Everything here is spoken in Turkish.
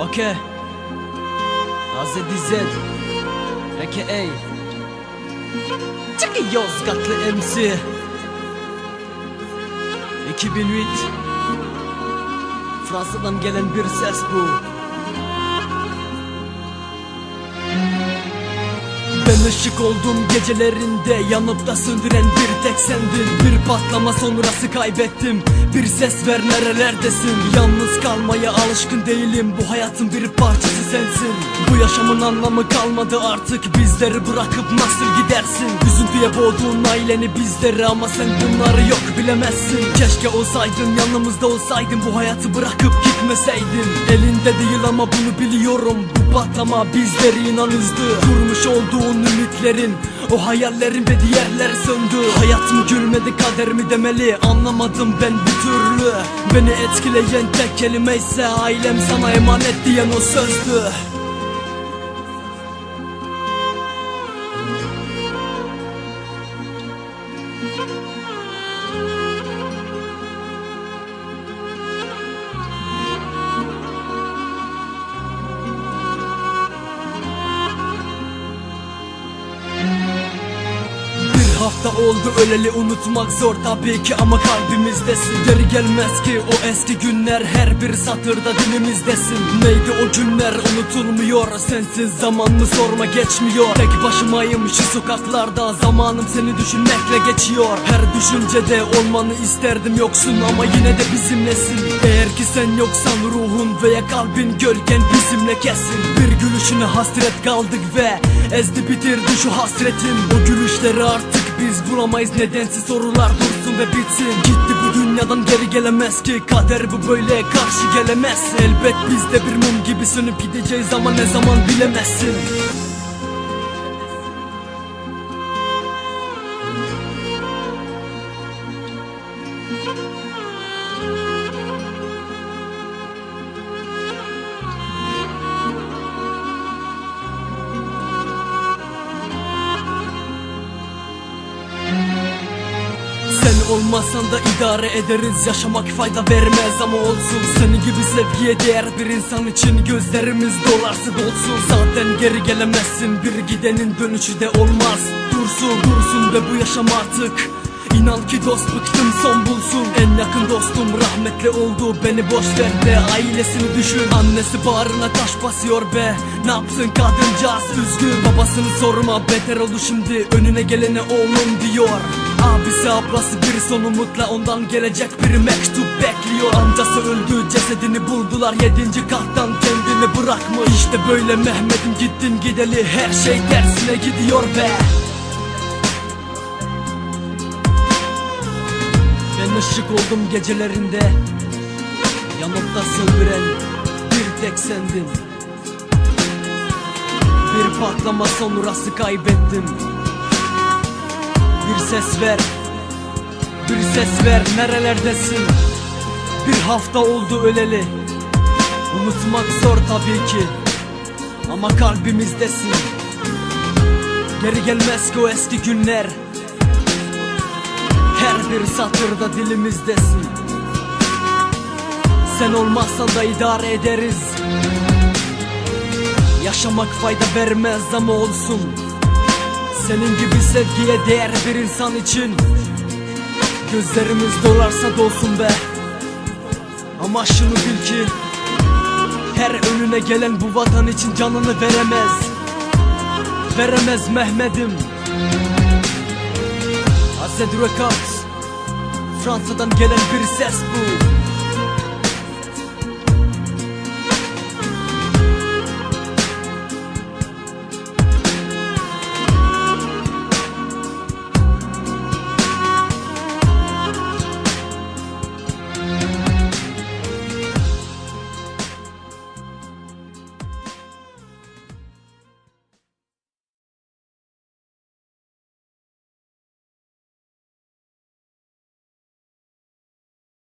Okay. Azedi Z. AKA. Çıkı Yozgatlı MC. 2008. Fransa'dan gelen bir ses bu. Ben ışık oldum gecelerinde Yanıp da söndüren bir tek sendin. Bir patlama sonrası kaybettim Bir ses ver nerelerdesin? Yalnız kalmaya alışkın değilim Bu hayatın bir parçası sensin. Bu yaşamın anlamı kalmadı artık Bizleri bırakıp nasıl gidersin? Üzüntüye boğduğun aileni bizleri Ama sen bunları yok bilemezsin. Keşke olsaydın yanımızda olsaydın Bu hayatı bırakıp gitmeseydin. Elinde değil ama bunu biliyorum Bu patlama bizleri inan üzdü. Kurmuş olduğun ümitlerin O hayallerin ve diğerler söndü. Hayat mı gülmedi kader mi demeli? Anlamadım ben bir türlü. Beni etkileyen tek kelime ise Ailem sana emanet diyen o sözdü Hafta oldu öleli unutmak zor tabii ki ama kalbimizdesin. Geri gelmez ki o eski günler her bir satırda dilimizdesin. Neydi o günler unutulmuyor. Sensiz zaman mı sorma geçmiyor. Tek başımayım şu sokaklarda zamanım seni düşünmekle geçiyor. Her düşüncede olmanı isterdim yoksun ama yine de bizimlesin. Eğer ki sen yoksan ruhun veya kalbin gölgen bizimle kesin. Bir gülüşüne hasret kaldık ve ezdi bitirdi şu hasretim. O gülüşleri artık biz bulamayız nedensiz sorular dursun ve bitsin. Gitti bu dünyadan geri gelemez ki. Kader bu böyle karşı gelemez. Elbet biz de bir mum gibi sönüp gideceğiz ama ne zaman bilemezsin Sen olmasan da idare ederiz. Yaşamak fayda vermez ama olsun. Seni gibi sevgiye değer bir insan için Gözlerimiz dolarsa dolsun. Zaten geri gelemezsin. Bir gidenin dönüşü de olmaz. Dursun dursun ve bu yaşam artık. İnan ki dost bıktım son bulsun. En yakın dostum rahmetli oldu. Beni boş ver de ailesini düşün. Annesi bağrına taş basıyor be. Ne yapsın kadıncağız? Üzgün. Babasını sorma beter oldu şimdi. Önüne gelene oğlum diyor Abisi ablası bir son umutla ondan gelecek bir mektup bekliyor. Amcası öldü cesedini buldular yedinci kattan kendini bırakmış. İşte böyle Mehmet'im gittin gideli her şey tersine gidiyor be. Ben ışık oldum gecelerinde Yanıp da söndüren bir tek sendin. Bir patlama sonrası kaybettim Bir ses ver. Bir ses ver nerelerdesin? Bir hafta oldu öleli. Unutmak zor tabii ki. Ama kalbimizdesin. Geri gelmez ki o eski günler. Her bir satırda dilimizdesin. Sen olmazsan da idare ederiz. Yaşamak fayda vermez ama olsun Senin gibi sevgiye değer bir insan için Gözlerimiz dolarsa dolsun be Ama şunu bil ki Her önüne gelen bu vatan için canını veremez Veremez Mehmet'im Azed Records Fransa'dan gelen bir ses bu